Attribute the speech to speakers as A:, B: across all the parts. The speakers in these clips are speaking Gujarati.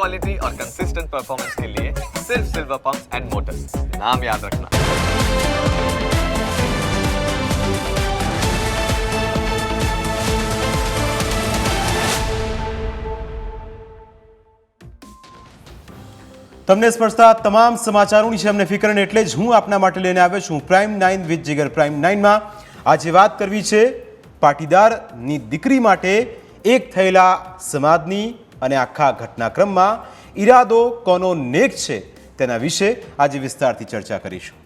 A: क्वालिटी और कंसिस्टेंट परफॉर्मेंस के लिए सिर्फ सिल्वर पंप्स एंड मोटर्स नाम याद रखना
B: તમને સ્પર્શતા તમામ સમાચારોની છે અમને ફિકર અને એટલે જ હું આપના માટે લઈને આવ્યો છું prime nine with Jigar prime નાઇનમાં આજે વાત કરવી છે પાટીદારની દીકરી માટે એક થયેલા સમાજની અને આખા ઘટનાક્રમમાં ઈરાદો કોનો નેક છે તેના વિશે આજે વિસ્તારથી ચર્ચા કરીશું.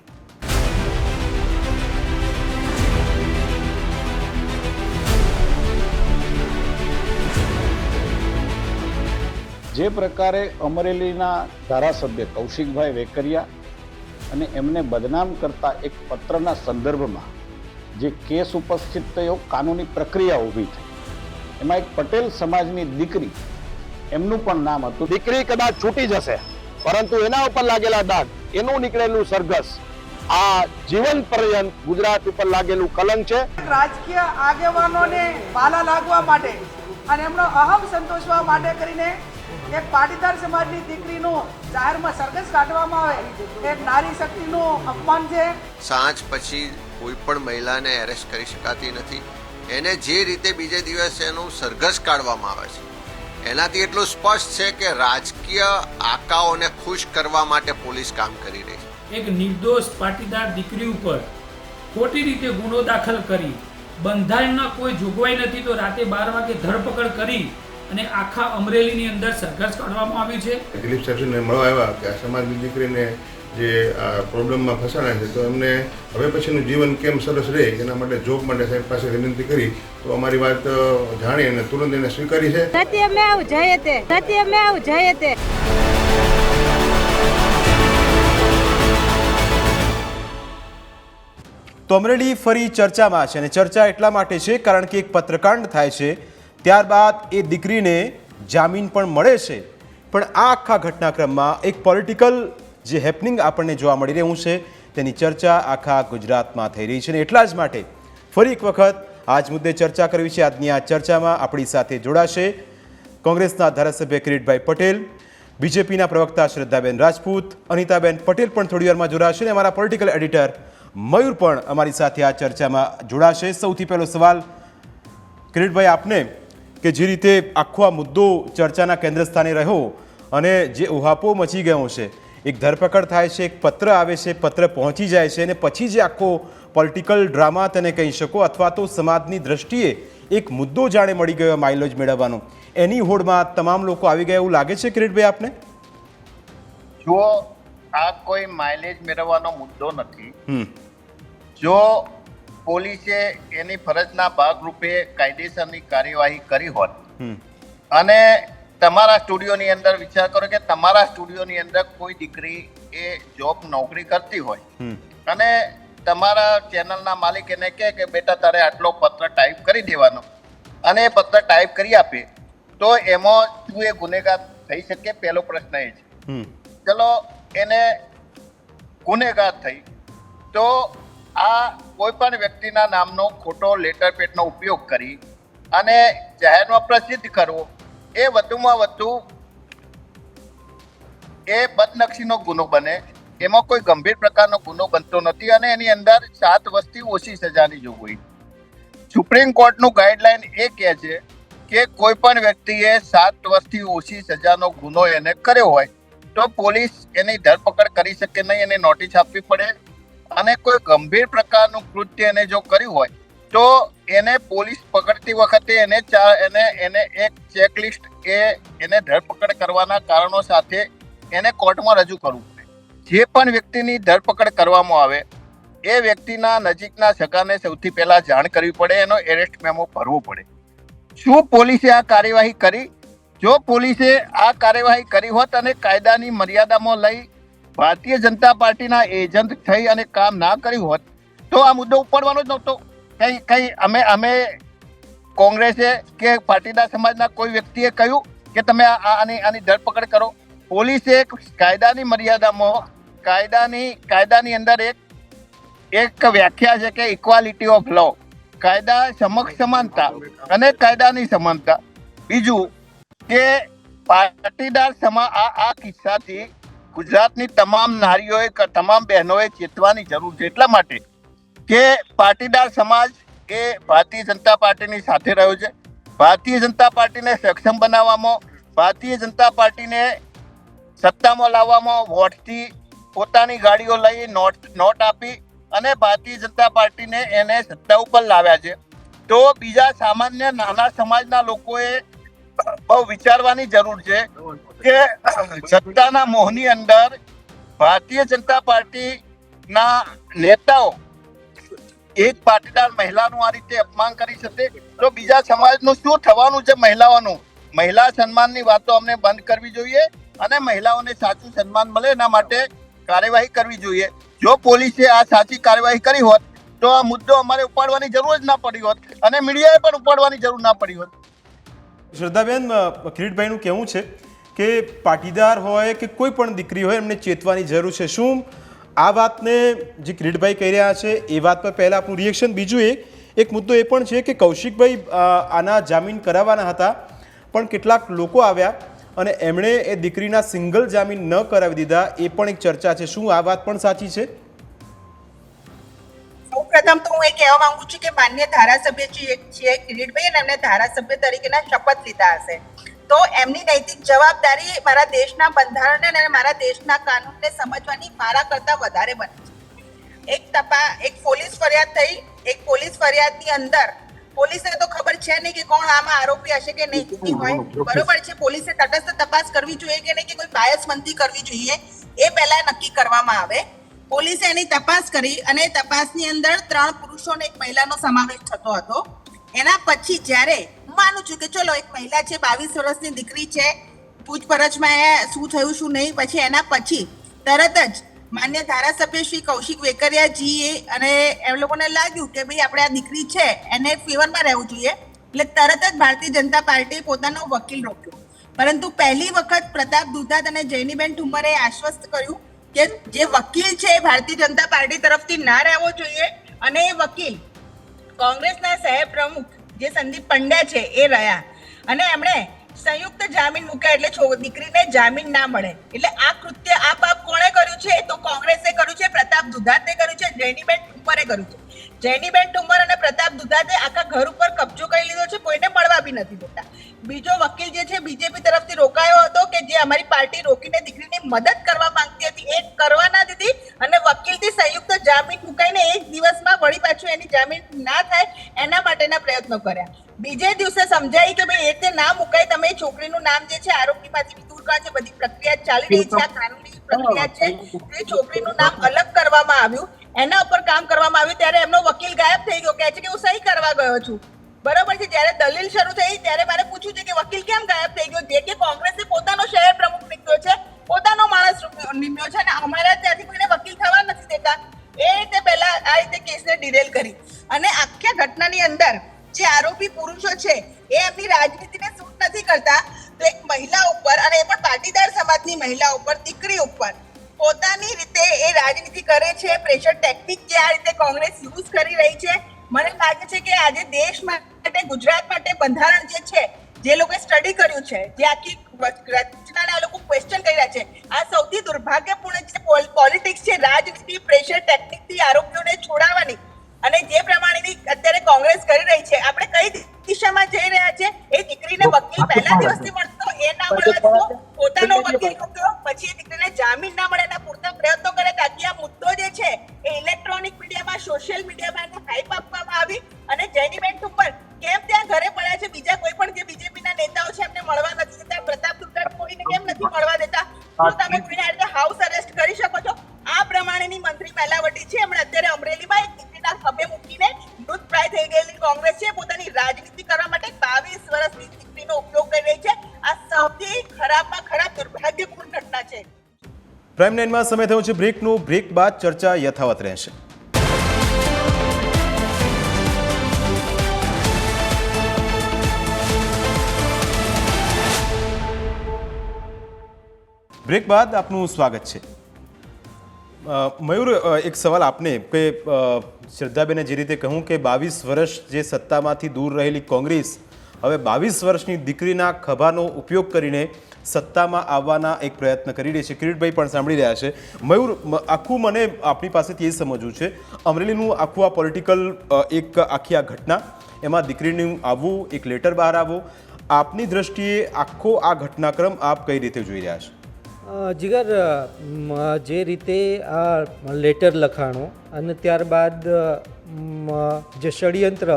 C: જે પ્રકારે અમરેલીના ધારાસભ્ય કૌશિકભાઈ વેકરિયા અને એમને બદનામ કરતા એક પત્રના સંદર્ભમાં જે કેસ ઉપસ્થિત થયો, કાનૂની પ્રક્રિયા ઊભી થઈ. એમાં એક પટેલ સમાજની દીકરી એમનું પણ નામ હતું.
D: દીકરી કદાચ છૂટી જશે પરંતુ એના ઉપર લાગેલા દાગ એનું નીકળેલું સરઘસ. આ જીવન પર્યંત ગુજરાત ઉપર લાગેલું કલંક છે.
E: રાજકીય આગેવાનોને પાલા લાગવા માટે અને એમનો અહમ સંતોષવા માટે કરીને એક પાટીદાર સમાજની દીકરીનું જાહેરમાં સરઘસ કાઢવામાં આવે એક નારી શક્તિનું અપમાન છે.
F: સાંજ પછી કોઈ પણ મહિલાને એરેસ્ટ કરી શકાતી નથી. એને જે રીતે બીજે દિવસે એનું સરઘસ કાઢવામાં આવે છે એનાથી એટલું સ્પષ્ટ છે કે રાજકીય આકાઓને ખુશ કરવા માટે પોલીસ કામ કરી રહી છે.
G: એક નિર્દોષ પાટીદાર દીકરી ઉપર ખોટી રીતે ગુનો દાખલ કરી બંધારણના કોઈ જોગવાઈ નથી તો રાતે બાર વાગે ધરપકડ કરી અને આખા અમરેલીની અંદર સરઘસ કાઢવામાં આવ્યું છે.
H: દિલીપ સાહેબને મળવા આવ્યા કે આ સમાજની દીકરીને જે આ પ્રોબ્લેમમાં ફસાણા છે તો એમને હવે પછીનું જીવન કેમ સરસ રહે એના માટે જોબ માટે સાહેબ પાસે વિનંતી કરી તો અમારી વાત જાણી અને તુરંત એને સ્વીકારી છે.
I: સત્યમેવ જયતે સત્યમેવ જયતે
B: તો અમરેલી ફરી ચર્ચામાં છે અને ચર્ચા એટલા માટે છે કારણ કે એક પત્રકાંડ થાય છે ત્યારબાદ એ દીકરીને જામીન પણ મળે છે. પણ આ આખા ઘટનાક્રમમાં એક પોલિટિકલ જે હેપનિંગ આપણને જોવા મળી રહ્યું છે, તેની ચર્ચા આખા ગુજરાતમાં થઈ રહી છે અને એટલા જ માટે ફરી એક વખત આજ મુદ્દે ચર્ચા કરવી છે. આજની આ ચર્ચામાં આપણી સાથે જોડાશે કોંગ્રેસના ધારાસભ્ય કિરીટભાઈ પટેલ, બીજેપીના પ્રવક્તા શ્રદ્ધાબેન રાજપૂત, અનિતાબેન પટેલ પણ થોડી વારમાં જોડાશે અને અમારા પોલિટિકલ એડિટર મયુર પણ અમારી સાથે આ ચર્ચામાં જોડાશે. સૌથી પહેલો સવાલ, કિરીટભાઈ, આપને કે જે રીતે આખો આ મુદ્દો ચર્ચાના કેન્દ્ર સ્થાને રહ્યો અને જે ઉહાપો મચી ગયો છે એક ધરપકડ થાય છે એક પત્ર આવે છે પત્ર પહોંચી જાય છે અને પછી જે આખો પોલિટિકલ ડ્રામા તેને કહી શકો અથવા તો સમાજની દ્રષ્ટિએ એક મુદ્દો જાણે મળી ગયો માઇલેજ મેળવવાનો. એની હોડમાં તમામ લોકો આવી ગયા એવું લાગે છે કિરીટભાઈ આપને?
J: જો આ કોઈ માઇલેજ મેળવવાનો મુદ્દો નથી જો પોલીસે એની ફરજના ભાગરૂપે કાયદેસરની કાર્યવાહી કરી હોત અને તમારા સ્ટુડિયોની અંદર વિચાર કરો કે તમારા સ્ટુડિયોની અંદર કોઈ દીકરી એ જોબ નોકરી કરતી હોય અને તમારા ચેનલના માલિક એને કહે કે બેટા તારે આટલો પત્ર ટાઈપ કરી દેવાનો. અને એ પત્ર ટાઈપ કરી આપે તો એમાં તું એ ગુનેગાર થઈ શકે. પહેલો પ્રશ્ન એ છે. ચલો એને ગુનેગાર થઈ તો આ કોઈ પણ વ્યક્તિના નામનો ખોટો લેટર પેડનો ઉપયોગ કરી અને જાહેરમાં પ્રસિદ્ધ કરવો એ વધુમાં વધુ એ બદનક્ષીનો ગુનો બને. એમાં કોઈ ગંભીર પ્રકારનો ગુનો બનતો નથી અને એની અંદર સાત વર્ષથી ઓછી સજાની જોગવાઈ. સુપ્રીમ કોર્ટનું ગાઈડલાઈન એ કહે છે કે કોઈ પણ વ્યક્તિએ સાત વર્ષથી ઓછી સજાનો ગુનો એને કર્યો હોય તો પોલીસ એની ધરપકડ કરી શકે નહીં, એને નોટિસ આપવી પડે. અને કોઈ ગંભીર પ્રકારનું કૃત્ય એને જો કર્યું હોય તો એને પોલીસ પકડતી વખતે એને ચાર એને એને એક ચેકલિસ્ટ એ એને ધરપકડ કરવાના કારણો સાથે એને કોર્ટમાં રજૂ કરવું પડે. જે પણ વ્યક્તિની ધરપકડ કરવામાં આવે, એ વ્યક્તિના નજીકના સગાને સૌથી પહેલા જાણ કરવી પડે, એનો એરેસ્ટ મેમો ભરવો પડે. શું પોલીસે આ કાર્યવાહી કરી? જો પોલીસે આ કાર્યવાહી કરી હોત અને કાયદાની મર્યાદામાં લઈ ભારતીય જનતા પાર્ટીના એજન્ટ થઈ અને કામ ના કર્યું હોત, તો આ મુદ્દો ઉપાડવાનો જ નહોતો. કઈ કઈ, અમે અમે કોંગ્રેસે કે પાટીદાર સમાજના કોઈ વ્યક્તિએ કહ્યું કે તમે આની આની ધરપકડ કરો? પોલીસે એક કાયદાની મર્યાદામાં, કાયદાની કાયદાની અંદર એક એક વ્યાખ્યા છે કે ઇક્વાલિટી ઓફ લો કાયદા સમક્ષ સમાનતા અને કાયદાની સમાનતા. બીજું કે પાટીદાર સમા, આ આ કિસ્સાથી ગુજરાતની તમામ નારીઓએ તમામ બહેનોએ ચેતવાની જરૂર છે એટલા માટે કે પાટીદાર સમાજ એ ભારતીય જનતા પાર્ટીની સાથે રહ્યો છે. ભારતીય જનતા પાર્ટીને સક્ષમ બનાવવામાં, ભારતીય જનતા પાર્ટીને સત્તામાં લાવવામાં વોટથી પોતાની ગાડીઓ લઈ નોટ નોટ આપી અને ભારતીય જનતા પાર્ટીને એને સત્તા ઉપર લાવ્યા છે. તો બીજા સામાન્ય નાના સમાજના લોકોએ બહુ વિચારવાની જરૂર છે કે સત્તાના મોહની અંદર ભારતીય જનતા પાર્ટીના નેતાઓ એક પાટીદાર મહિલાનું આ રીતે અપમાન કરી શકે? તો બીજા સમાજનું શું થવાનું છે મહિલાઓનું? મહિલા સન્માનની વાતો અમને બંધ કરવી જોઈએ અને મહિલાઓને સાચું સન્માન મળે એના માટે કાર્યવાહી કરવી જોઈએ. જો પોલીસે આ સાચી કાર્યવાહી કરી હોત, તો આ મુદ્દો અમારે ઉપાડવાની જરૂર જ ના પડી હોત અને મીડિયાએ પણ ઉપાડવાની જરૂર ના પડી હોત.
B: શ્રદ્ધાબેન કિરીટભાઈનું કહેવું છે કે પાટીદાર હોય કે કોઈ પણ દીકરી હોય, એમને ચેતવાની જરૂર છે. શું આ વાતને જે કિરીટભાઈ કહી રહ્યા છે, એ વાત પર પહેલાં આપણું રિએક્શન બીજું એ, એક મુદ્દો એ પણ છે કે કૌશિકભાઈ આના જામીન કરાવવાના હતા, પણ કેટલાક લોકો આવ્યા અને એમણે એ દીકરીના સિંગલ જામીન ન કરાવી દીધા, એ પણ એક ચર્ચા છે. શું આ વાત પણ સાચી છે?
K: સૌપ્રથમ તો હું એ કહેવા માંગુ છું કે માન્ય ધારાસભ્ય છે છે, કિરીટભાઈ અને એમને ધારાસભ્ય તરીકેના શપથ લીધા હશે. તો એમની નૈતિક જવાબદારી મારા દેશના બંધારણને અને મારા દેશના કાનૂનને સમજવાની મારા કરતા વધારે બને છે. એક તપા એક પોલીસ ફરિયાદ થઈ એક પોલીસ ફરિયાદની અંદર પોલીસને તો ખબર છે નહીં કે કોણ આમાં આરોપી હશે કે નહીં હોય. બરોબર છે પોલીસે તટસ્થ તપાસ કરવી જોઈએ કે નહીં કે કોઈ બાયસમંદી કરવી જોઈએ એ પહેલા નક્કી કરવામાં આવે. પોલીસે એની તપાસ કરી અને તપાસની અંદર ત્રણ પુરુષો અને એક મહિલાનો સમાવેશ થતો હતો. એના પછી જ્યારે માનું છું કે ચલો, એક મહિલા છે, બાવીસ વર્ષની દીકરી છે, પૂછપરછમાં એ શું થયું, શું નહીં, પછી એના પછી તરત જ માન્ય ધારાસભ્ય શ્રી કૌશિક વેકરિયાજીએ અને એ લોકોને લાગ્યું કે ભાઈ આપણે આ દીકરી છે, એને ફેવરમાં રહેવું જોઈએ. એટલે તરત જ ભારતીય જનતા પાર્ટીએ પોતાનો વકીલ રોક્યો. પરંતુ પહેલી વખત પ્રતાપ દુધાત અને જૈનીબેન ઠુમ્મરે આશ્વસ્ત કર્યું કે જે વકીલ છે, એ ભારતીય જનતા પાર્ટી તરફથી ના રહેવો જોઈએ અને એ વકીલ કોંગ્રેસના સહ પ્રમુખ જે સંદીપ પંડ્યા છે, એ રહ્યા. અને એમણે સંયુક્ત જામીન મૂક્યા એટલે દીકરીને જામીન ના મળે. એટલે આ કૃત્ય, આ પાપ કોણે કર્યું છે? તો કોંગ્રેસે કર્યું છે, પ્રતાપ દુધાતે કર્યું છે જૈનીબેન ઠુમ્મરે કર્યું છે. જૈનીબેન ઠુમ્મર અને પ્રતાપ દુધાતે આખા ઘર ઉપર કબજો કરી લીધો છે કોઈને મળવા બી નથી દેતા. બીજો વકીલ જે છે બીજેપી તરફથી રોકાયો હતો કે જે અમારી પાર્ટી રોકીને દીકરીની મદદ કરવા માંગતી હતી એ કરવા ના દીધી અને વકીલથી સંયુક્ત જામીન મુકાઈને એક દિવસમાં વળી પાછું એની જામીન ના થાય એના માટેના પ્રયત્નો કર્યા. બીજે દિવસે સમજાય કે ભાઈ એ ના મુકાય તમે છોકરીનું નામ જે છે આરોપીમાંથી દૂર કરવા છે બધી પ્રક્રિયા ચાલી રહી છે આ કાનૂની પ્રક્રિયા છે તે છોકરીનું નામ અલગ કરવામાં આવ્યું. એના ઉપર કામ કરવામાં આવ્યું ત્યારે એમનો વકીલ ગાયબ થઈ ગયો, કહે છે કે હું સહી કરવા ગયો છું. બરાબર છે, જ્યારે દલીલ શરૂ થઈ ત્યારે મારે પૂછ્યું છે કે વકીલ કેમ ગાયબ થઈ ગયો? જે કે કોંગ્રેસે પોતાનો શહેર પ્રમુખ નીકળ્યો છે, પોતાનો માણસ નીમ્યો છે અને અમારા ત્યાંથી કોઈને વકીલ થવા નથી દેતા. એ રીતે પહેલા આ રીતે કેસને ડિરેલ કરી. અને આખા ઘટનાની અંદર જે આરોપી પુરુષો છે, એ એમની રાજનીતિને સૂટ નથી કરતા. તો એક મહિલા ઉપર અને એ પણ પાટીદાર સમાજની મહિલા ઉપર, દીકરી ઉપર પોતાની રીતે એ રાજનીતિ કરે છે પ્રેશર ટેકનિક જે આ રીતે કોંગ્રેસ યુઝ કરી રહી છે. મને લાગે છે કે આજે દેશ માટે, ગુજરાત માટે બંધારણ જે છે, જે લોકોએ સ્ટડી કર્યું છે, જે આખી રચનાને આ લોકો ક્વેશ્ચન કરી રહ્યા છે, આ સૌથી દુર્ભાગ્યપૂર્ણ જે પોલિટિક્સ છે, રાજનીતિ પ્રેશર ટેકનિકથી આરોપીઓને છોડાવવાની અને જે પ્રમાણેની અત્યારે કોંગ્રેસ કરી રહી છે આપણે કઈ દિશામાં જઈ રહ્યા છે? એ દીકરીને વકીલ પહેલા દિવસથી મળતો એ ના મળવા પોતાનો વકીલ મૂક્યો પછી એ દીકરીને જામીન ના મળે એના પૂરતા પ્રયત્નો કરે તાકી આ મુદ્દો જે છે એ ઇલેક્ટ્રોનિક મીડિયામાં સોશિયલ મીડિયામાં એને હાઈપ આપવામાં આવી અને જેનીબેન ઉપર કેમ ત્યાં ઘરે પડ્યા છે બીજા કોઈ પણ જે બીજેપીના નેતાઓ છે એમને મળવા નથી દેતા પ્રતાપ દુર્ગા કોઈને કેમ નથી મળવા દેતા? તો તમે કોઈને
B: પ્રાઇમ નાઇનમાં સમય થયો છે બ્રેકનું. બ્રેક બાદ ચર્ચા યથાવત રહેશે. બ્રેક બાદ આપનું સ્વાગત છે. મયુર એક સવાલ આપને કે શ્રદ્ધાબેને જે રીતે કહ્યું કે બાવીસ વર્ષ જે સત્તામાંથી દૂર રહેલી કોંગ્રેસ, હવે બાવીસ વર્ષની દીકરીના ખભાનો ઉપયોગ કરીને સત્તામાં આવવાના એક પ્રયત્ન કરી રહી છે. કિરીટભાઈ પણ સાંભળી રહ્યા છે. મયુર આખું મને આપણી પાસેથી એ સમજવું છે. અમરેલીનું આખું આ પોલિટિકલ એક આખી આ ઘટના એમાં દીકરીનું આવવું એક લેટર બહાર આવવું આપની દ્રષ્ટિએ આખો આ ઘટનાક્રમ આપ કઈ રીતે જોઈ રહ્યા છો?
L: જીગર જે રીતે આ લેટર લખાણો અને ત્યારબાદ જે ષડયંત્ર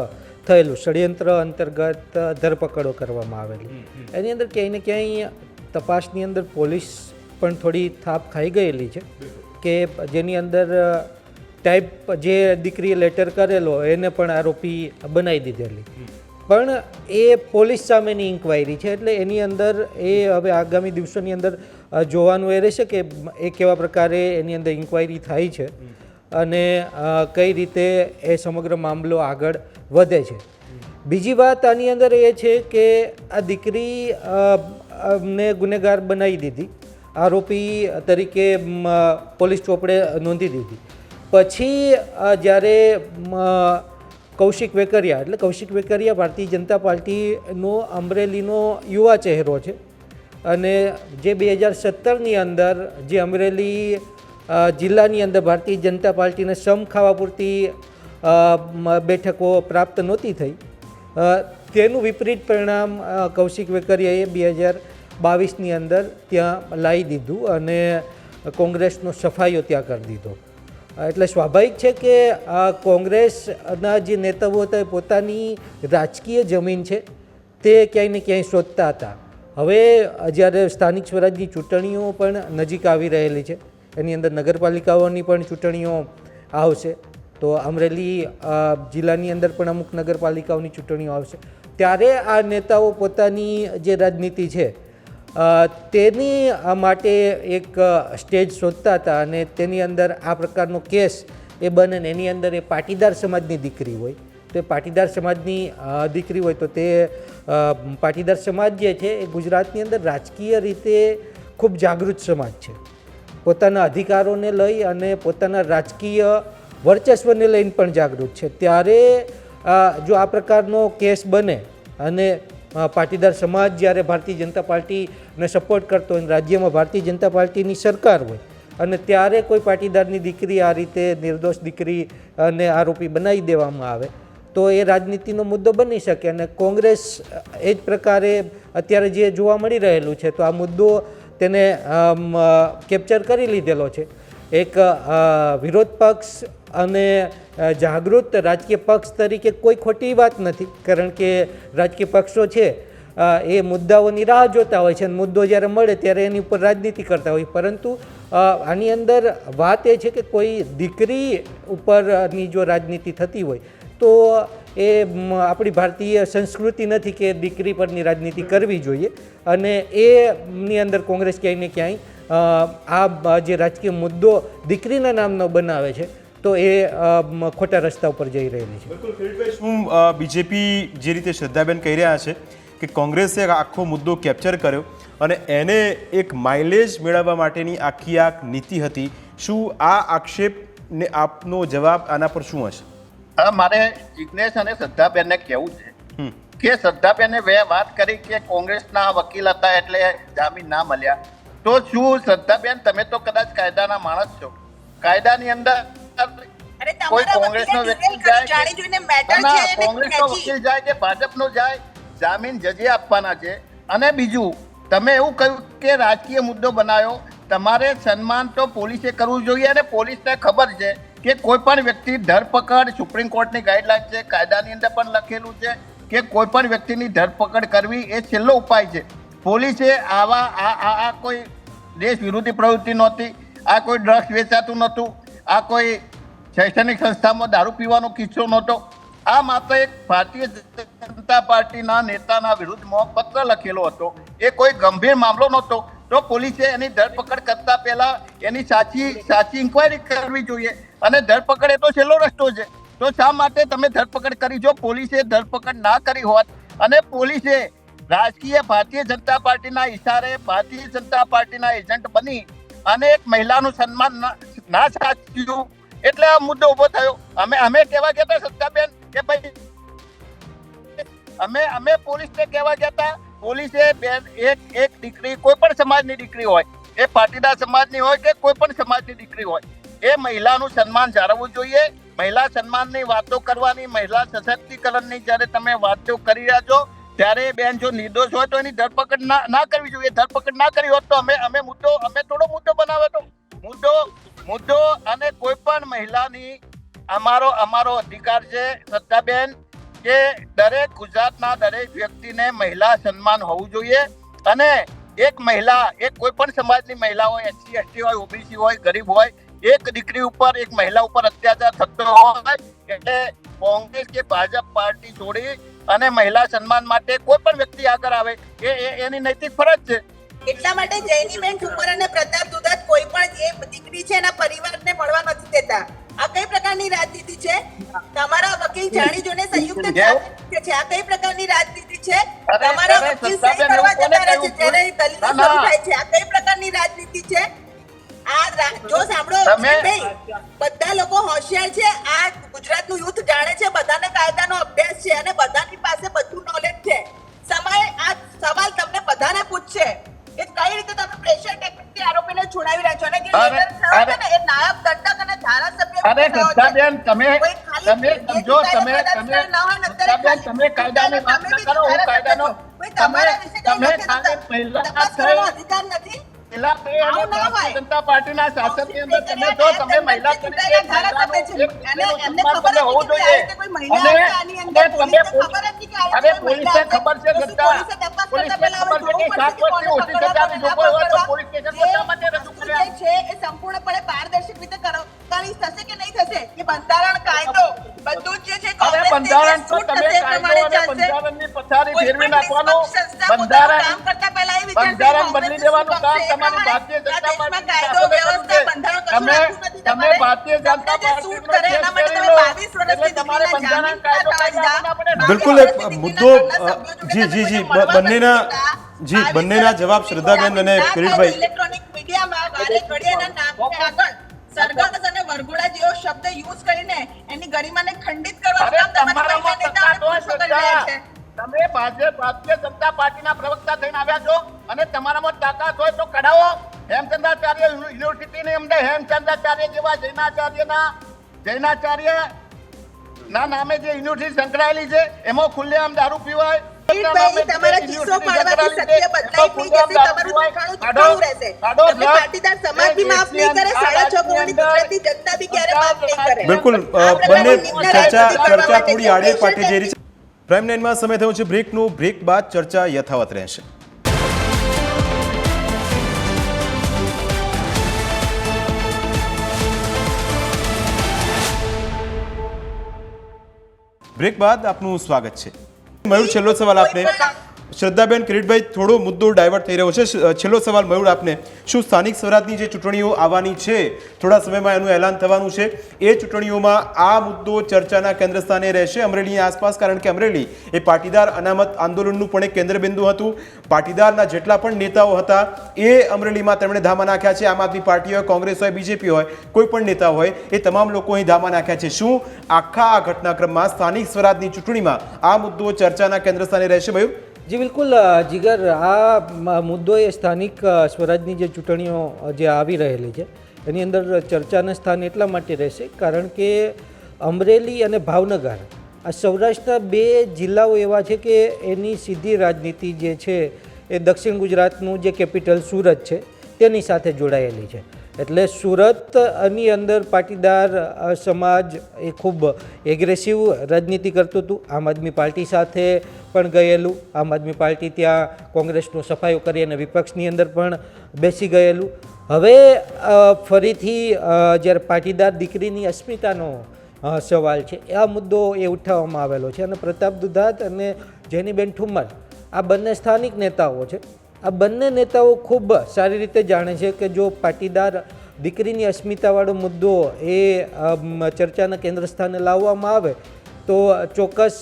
L: થયેલું ષડયંત્ર અંતર્ગત ધરપકડો કરવામાં આવેલી. એની અંદર ક્યાંય ને ક્યાંય તપાસની અંદર પોલીસ પણ થોડી થાપ ખાઈ ગયેલી છે કે જેની અંદર ટાઈપ જે દીકરીએ લેટર કરેલો એને પણ આરોપી બનાવી દીધેલી. પણ એ પોલીસ સામેની ઇન્ક્વાયરી છે એટલે એની અંદર એ હવે આગામી દિવસોની અંદર જોવાનું એ રહેશે કે એ કેવા પ્રકારે એની અંદર ઇન્ક્વાયરી થાય છે અને કઈ રીતે એ સમગ્ર મામલો આગળ વધે છે. બીજી વાત આની અંદર એ છે કે આ દીકરી અમને ગુનેગાર બનાવી દીધી. આરોપી તરીકે પોલીસ ચોપડે નોંધી દીધી. પછી જ્યારે કૌશિક વેકરિયા, એટલે કૌશિક વેકરિયા ભારતીય જનતા પાર્ટીનો અમરેલીનો યુવા ચહેરો છે. અને જે બે હજાર સત્તરની અંદર, જે અમરેલી જિલ્લાની અંદર ભારતીય જનતા પાર્ટીને સમ ખાવા પૂરતી બેઠકો પ્રાપ્ત નહોતી થઈ. તેનું વિપરીત પરિણામ કૌશિક વેકરિયાએ બે હજાર બાવીસની અંદર ત્યાં લાવી દીધું અને કોંગ્રેસનો સફાઈઓ ત્યાં કરી દીધો. એટલે સ્વાભાવિક છે કે આ કોંગ્રેસના જે નેતાઓ હતા એ પોતાની રાજકીય જમીન છે, તે ક્યાંય ને ક્યાંય શોધતા હતા. હવે જ્યારે સ્થાનિક સ્વરાજની ચૂંટણીઓ પણ નજીક આવી રહેલી છે, એની અંદર નગરપાલિકાઓની પણ ચૂંટણીઓ આવશે તો અમરેલી જિલ્લાની અંદર પણ અમુક નગરપાલિકાઓની ચૂંટણીઓ આવશે. ત્યારે આ નેતાઓ પોતાની જે રાજનીતિ છે તેની માટે એક સ્ટેજ શોધતા હતા અને તેની અંદર આ પ્રકારનો કેસ એ બને ને એની અંદર એ પાટીદાર સમાજની દીકરી હોય, તો એ પાટીદાર સમાજની દીકરી હોય તો તે પાટીદાર સમાજ જે છે એ ગુજરાતની અંદર રાજકીય રીતે ખૂબ જાગૃત સમાજ છે. પોતાના અધિકારોને લઈ અને પોતાના રાજકીય વર્ચસ્વને લઈને પણ જાગૃત છે. ત્યારે જો આ પ્રકારનો કેસ બને અને પાટીદાર સમાજ જ્યારે ભારતીય જનતા પાર્ટીને સપોર્ટ કરતો હોય રાજ્યમાં ભારતીય જનતા પાર્ટીની સરકાર હોય અને ત્યારે કોઈ પાટીદારની દીકરી આ રીતે નિર્દોષ દીકરી અને આરોપી બનાવી દેવામાં આવે, તો એ રાજનીતિનો મુદ્દો બની શકે અને કોંગ્રેસ, એ જ પ્રકારે અત્યારે જે જોવા મળી રહેલું છે, તો આ મુદ્દો તેને કેપ્ચર કરી લીધેલો છે. એક વિરોધ પક્ષ અને જાગૃત રાજકીય પક્ષ તરીકે કોઈ ખોટી વાત નથી. કારણ કે રાજકીય પક્ષો છે એ મુદ્દાઓની રાહ જોતા હોય છે અને મુદ્દો જ્યારે મળે ત્યારે એની ઉપર રાજનીતિ કરતા હોય. પરંતુ આની અંદર વાત એ છે કે કોઈ દીકરી ઉપરની જો રાજનીતિ થતી હોય, તો એ આપણી ભારતીય સંસ્કૃતિ નથી કે દીકરી પરની રાજનીતિ કરવી જોઈએ. અને એની અંદર કોંગ્રેસ ક્યાંય ને ક્યાંય આ જે રાજકીય મુદ્દો દીકરીના નામનો બનાવે છે તો એ ખોટા રસ્તા ઉપર જઈ રહેલી છે.
B: બિલકુલ કિરીટભાઈ શું બીજેપી જે રીતે શ્રદ્ધાબેન કહી રહ્યા છે કે કોંગ્રેસે આખો મુદ્દો કેપ્ચર કર્યો અને એને એક માઇલેજ મેળવવા માટેની આખી આ નીતિ હતી શું આ આક્ષેપને આપનો જવાબ આના પર શું હશે?
J: મારે જિજ્ઞેશ અને શ્રદ્ધાબેનને કહેવું છે. કે શ્રદ્ધાબેને બે વાત કરી કે કોંગ્રેસના વકીલ હતા એટલે જામીન ના મળ્યા. તો શું શ્રદ્ધાબેન તમે તો કદાચ કાયદાના માણસ છો. કાયદાની અંદર કોઈ
K: તમારા
J: કોંગ્રેસનો વ્યક્તિ જાય ના, કોંગ્રેસનો. વકીલ જાય કે ભાજપનો જાય જામીન જજે આપવાના છે. અને બીજું તમે એવું કહ્યું કે રાજકીય મુદ્દો બનાવ્યો તમારે સન્માન તો પોલીસે કરવું જોઈએ અને પોલીસને ખબર છે કે કોઈ પણ વ્યક્તિ ધરપકડ સુપ્રીમ કોર્ટની ગાઈડલાઈન છે કાયદાની અંદર પણ લખેલું છે કે કોઈ પણ વ્યક્તિની ધરપકડ કરવી એ છેલ્લો ઉપાય છે. પોલીસે આવા આ આ કોઈ દેશ વિરોધી પ્રવૃત્તિ નહોતી, આ કોઈ ડ્રગ્સ વેચાતું નહોતું, આ કોઈ શૈક્ષણિક સંસ્થામાં દારૂ પીવાનો કિસ્સો નહોતો. આ માત્ર એક ભારતીય જનતા પાર્ટીના નેતાના વિરુદ્ધમાં પત્ર લખેલો હતો. એ કોઈ ગંભીર મામલો નહોતો. તો પોલીસે એની ધરપકડ કરતા પહેલા એની સાચી સાચી ઇન્કવાયરી કરવી જોઈએ. અને ધરપકડ એ તો છેલ્લો રસ્તો છે. તો શા માટે તમે ધરપકડ કરી જો પોલીસે ધરપકડ ના કરી હોત? અને પોલીસે રાજકીય ભારતીય જનતા પાર્ટીના ઇશારે ભારતીય જનતા પાર્ટીના એજન્ટ બની અને એક મહિલાનું સન્માન ના- સાચ્યું એટલે આ મુદ્દો ઊભો થયો. અમે અમે કહેવા ગયા હતા સત્તાબેન કે ભાઈ, અમે અમે પોલીસને કહેવા ગયા હતા, પોલીસે બેન, એક એક દીકરી, કોઈ પણ સમાજની દીકરી હોય, એ પાટીદાર સમાજની હોય કે કોઈ પણ સમાજની દીકરી હોય, એ મહિલાનું સન્માન જાળવવું જોઈએ. મહિલા સન્માનની વાતો કરવાની, મહિલા સશક્તિકરણની જ્યારે તમે વાતો કરી રહ્યા છો ત્યારે બેન, જો નિર્દોષ હોય તો એની ધરપકડ ના ના કરવી જોઈએ. ધરપકડ ના કરી હોત તો અમે અમે મુદ્દો, અમે થોડો મુદ્દો બનાવ્યો હતો મુદ્દો મુદ્દો અને કોઈ પણ મહિલાની અમારો અમારો અધિકાર છે સત્તાબેન કે દરેક ગુજરાતના દરેક વ્યક્તિને મહિલા સન્માન હોવું જોઈએ. અને એક મહિલા, એક કોઈ પણ સમાજની મહિલા હોય, એસસી, એસટી હોય, ઓબીસી હોય, ગરીબ હોય, એક દીકરી ઉપર, એક મહિલા ઉપર અત્યાચાર થતો હોય, એટલે કોંગ્રેસ કે ભાજપ પાર્ટી છોડી અને મહિલા સન્માન માટે કોઈ પણ વ્યક્તિ આગળ આવે એ એની નૈતિક ફરજ છે.
K: એટલા માટે જૈનીબેન ઠુમર અને પ્રતાપ દુધાત કોઈ પણ જે દીકરી છે એના પરિવારને મળવા નથી દેતા. આ કઈ પ્રકારની રાજનીતિ છે? તમારા વકીલ જાણી જોને સંયુક્ત છે. આ કઈ પ્રકારની રાજનીતિ છે? તમારા વકીલ સહી કરવા જતા રહે છે? જ્યારે દલીલો થાય છે. આ કઈ પ્રકારની રાજનીતિ છે? આ જો સાંભળો બધા લોકો હોશિયાર છે. આ ગુજરાતનું યુથ જાણે છે બધાને કાયદાનો અભ્યાસ છે અને બધાની પાસે બધું નોલેજ છે. સમય આ સવાલ તમને બધાને પૂછશે કે કઈ રીતે તમે પ્રેશર ટેકનિકથી આરોપીને છોડાવી રહ્યા છો અને જે લેટર એ નાયબ દંડક અને ધારાસભ્ય
J: અરે
K: છે.
J: તમે તમે સમજો તમે તમે તમે કાયદાની વાત ન કરો હું કાયદાનો તમે તમે
K: કાયદા પહેલા અધિકાર નથી. ના
J: અંદર તમે જો તમે મહિલા
K: અને પોલીસને ખબર
J: છે જનતા પોલીસને ખબર છે કે સાત ઓછી સજાની હોય તો પોલીસ સ્ટેશન. માટે રજૂ
K: છે એ સંપૂર્ણપણે પારદર્શક રીતે કરવાની થશે કે નહીં થશે? કે બંધારણ કાયદો બધું જ છે કોંગ્રેસ
J: બંધારણ તો
K: શું
J: તમે કાયદો અને બંધારણની પછાડી ફેરવી નાખવાનું બંધારણ બંધારણ બદલી દેવાનું કામ તમારી ભારતીય જનતા
K: પાર્ટી
J: તમે તમે ભારતીય જનતા
K: પાર્ટી સૂટ કરે એના માટે તમે 22 વર્ષથી
J: તમારે બંધારણ કાયદો
K: જામીનના
J: કાયદો
K: કાયદા
J: આપણે
B: બિલકુલ એક મુદ્દો જી જી જી બંનેના જી બંનેના જવાબ શ્રદ્ધાબેન અને કિરીટભાઈ.
K: ઇલેક્ટ્રોનિક મીડિયામાં વારે ઘડીએ નામ આગળ. સરઘસ અને વરઘોડા જેવો શબ્દ યુઝ કરીને એની ગરિમાને ખંડિત કરવા
J: તમારા
K: કામ તમારી
J: તમારામાં
K: મહિલા
J: તાકાત
K: નેતાઓ
J: હોય
K: પુરુષો કરી રહ્યા છે.
J: શ્રદ્ધા. તમે ભાજપ ભારતીય જનતા પાર્ટીના પ્રવક્તા થઈને આવ્યા છો? અને તમારામાં તાકાત હોય તો કઢાવો. હેમચંદ્રાચાર્ય યુનિવર્સિટીની અંદર હેમચંદ્રાચાર્ય જેવા જૈનાચાર્યના જૈનાચાર્ય ના નામે જે યુનિવર્સિટી સંકળાયેલી છે એમાં ખુલ્લેઆમ દારૂ પીવાય.
K: કિરીટભાઈ, તમારા કિસ્સો પાડવાથી સત્ય બદલાય નહીં જશે, તમારું જૂઠાણું જૂઠાણું રહેશે. તમે પાટીદાર સમાજ બી માફ નહીં કરે, સાડા છ કરોડની ગુજરાતી જનતા બી ક્યારે માફ નહીં કરે.
B: બિલકુલ બંને ચર્ચા ચર્ચા
K: માટે
B: આડે
K: જે
B: પાટે છે. પ્રાઇમ નાઇનમાં સમય થયો છે બ્રેકનું. બ્રેક બાદ ચર્ચા યથાવત રહેશે. બ્રેક બાદ આપનું સ્વાગત છે. મયુર છેલ્લો સવાલ આપને. શ્રદ્ધાબેન કિરીટભાઈ, થોડો મુદ્દો ડાયવર્ટ થઈ રહ્યો છે. છેલ્લો સવાલ મયુર આપને. શું સ્થાનિક સ્વરાજની જે ચૂંટણીઓ આવવાની છે, થોડા સમયમાં એનું એલાન થવાનું છે, એ ચૂંટણીઓમાં આ મુદ્દો ચર્ચાના કેન્દ્ર સ્થાને રહેશે? અમરેલીની આસપાસ, કારણ કે અમરેલી એ પાટીદાર અનામત આંદોલનનું પણ એક કેન્દ્રબિંદુ હતું. પાટીદારના જેટલા પણ નેતાઓ હતા, એ અમરેલીમાં તેમણે ધામા નાખ્યા છે. આમ આદમી પાર્ટી હોય, કોંગ્રેસ હોય, બીજેપી હોય, કોઈ પણ નેતા હોય, એ તમામ લોકો અહીં ધામા નાખ્યા છે. શું આખા આ ઘટનાક્રમમાં સ્થાનિક સ્વરાજની ચૂંટણીમાં આ મુદ્દો ચર્ચાના કેન્દ્ર સ્થાને રહેશે? મયુર
L: જી, બિલકુલ જીગર, આ મુદ્દો એ સ્થાનિક સ્વરાજની જે ચૂંટણીઓ જે આવી રહેલી છે, એની અંદર ચર્ચાના સ્થાન એટલા માટે રહેશે, કારણ કે અમરેલી અને ભાવનગર, આ સૌરાષ્ટ્રના બે જિલ્લાઓ એવા છે કે એની સીધી રાજનીતિ જે છે એ દક્ષિણ ગુજરાતનું જે કેપિટલ સુરત છે, તેની સાથે જોડાયેલી છે. એટલે સુરતની અંદર પાટીદાર સમાજ એ ખૂબ એગ્રેસિવ રાજનીતિ કરતું હતું. આમ આદમી પાર્ટી સાથે પણ ગયેલું. આમ આદમી પાર્ટી ત્યાં કોંગ્રેસનો સફાયો કરી અને વિપક્ષની અંદર પણ બેસી ગયેલું. હવે ફરીથી જ્યારે પાટીદાર દીકરીની અસ્મિતાનો સવાલ છે આ મુદ્દો એ ઉઠાવવામાં આવેલો છે. અને પ્રતાપ દુધાત અને જેનીબેન ઠુમ્મર, આ બંને સ્થાનિક નેતાઓ છે. આ બંને નેતાઓ ખૂબ સારી રીતે જાણે છે કે જો પાટીદાર દીકરીની અસ્મિતાવાળો મુદ્દો એ ચર્ચાના કેન્દ્ર સ્થાને લાવવામાં આવે, તો ચોક્કસ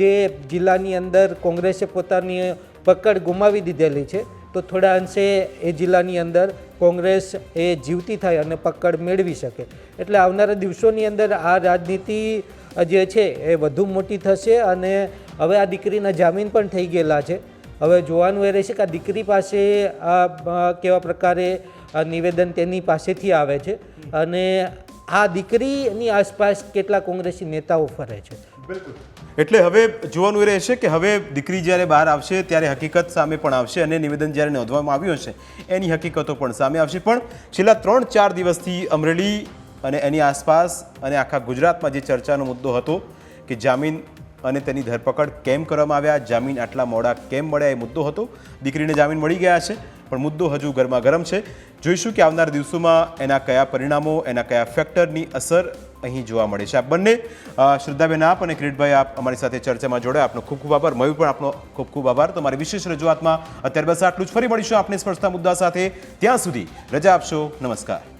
L: જે જિલ્લાની અંદર કોંગ્રેસે પોતાની પકડ ગુમાવી દીધેલી છે, તો થોડા અંશે એ જિલ્લાની અંદર કોંગ્રેસ એ જીવતી થાય અને પકડ મેળવી શકે. એટલે આવનારા દિવસોની અંદર આ રાજનીતિ જે છે એ વધુ મોટી થશે અને હવે આ દીકરીના જામીન પણ થઈ ગયેલા છે. હવે જોવાનું એ રહેશે કે આ દીકરી પાસે આ કેવા પ્રકારે નિવેદન તેની પાસેથી આવે છે અને આ દીકરીની આસપાસ કેટલા કોંગ્રેસી નેતાઓ ફરે છે.
B: એટલે હવે જોવાનું એ રહેશે કે હવે દીકરી જ્યારે બહાર આવશે ત્યારે હકીકત સામે પણ આવશે અને નિવેદન જ્યારે નોંધવામાં આવ્યું હશે, એની હકીકતો પણ સામે આવશે. પણ છેલ્લા ત્રણ ચાર દિવસથી અમરેલી અને એની આસપાસ અને આખા ગુજરાતમાં જે ચર્ચાનો મુદ્દો હતો કે જામીન અને તેની ધરપકડ કેમ કરવામાં આવ્યા, જામીન આટલા મોડા કેમ મળ્યા એ મુદ્દો હતો. દીકરીને જામીન મળી ગયા છે, પણ મુદ્દો હજુ ગરમા ગરમ છે. જોઈશું કે આવનાર દિવસોમાં એના કયા પરિણામો, એના કયા ફેક્ટરની અસર અહીં જોવા મળે છે. આપ બંને શ્રદ્ધાબેન આપ અને કિરીટભાઈ આપ અમારી સાથે ચર્ચામાં જોડાયા. આપનો ખૂબ ખૂબ આભાર. મયુર પણ આપનો ખૂબ ખૂબ આભાર. તમારી વિશેષ રજૂઆતમાં અત્યારે બસ આટલું જ. ફરી મળીશું આપણે સ્પર્શતા મુદ્દા સાથે. ત્યાં સુધી રજા આપશો. નમસ્કાર.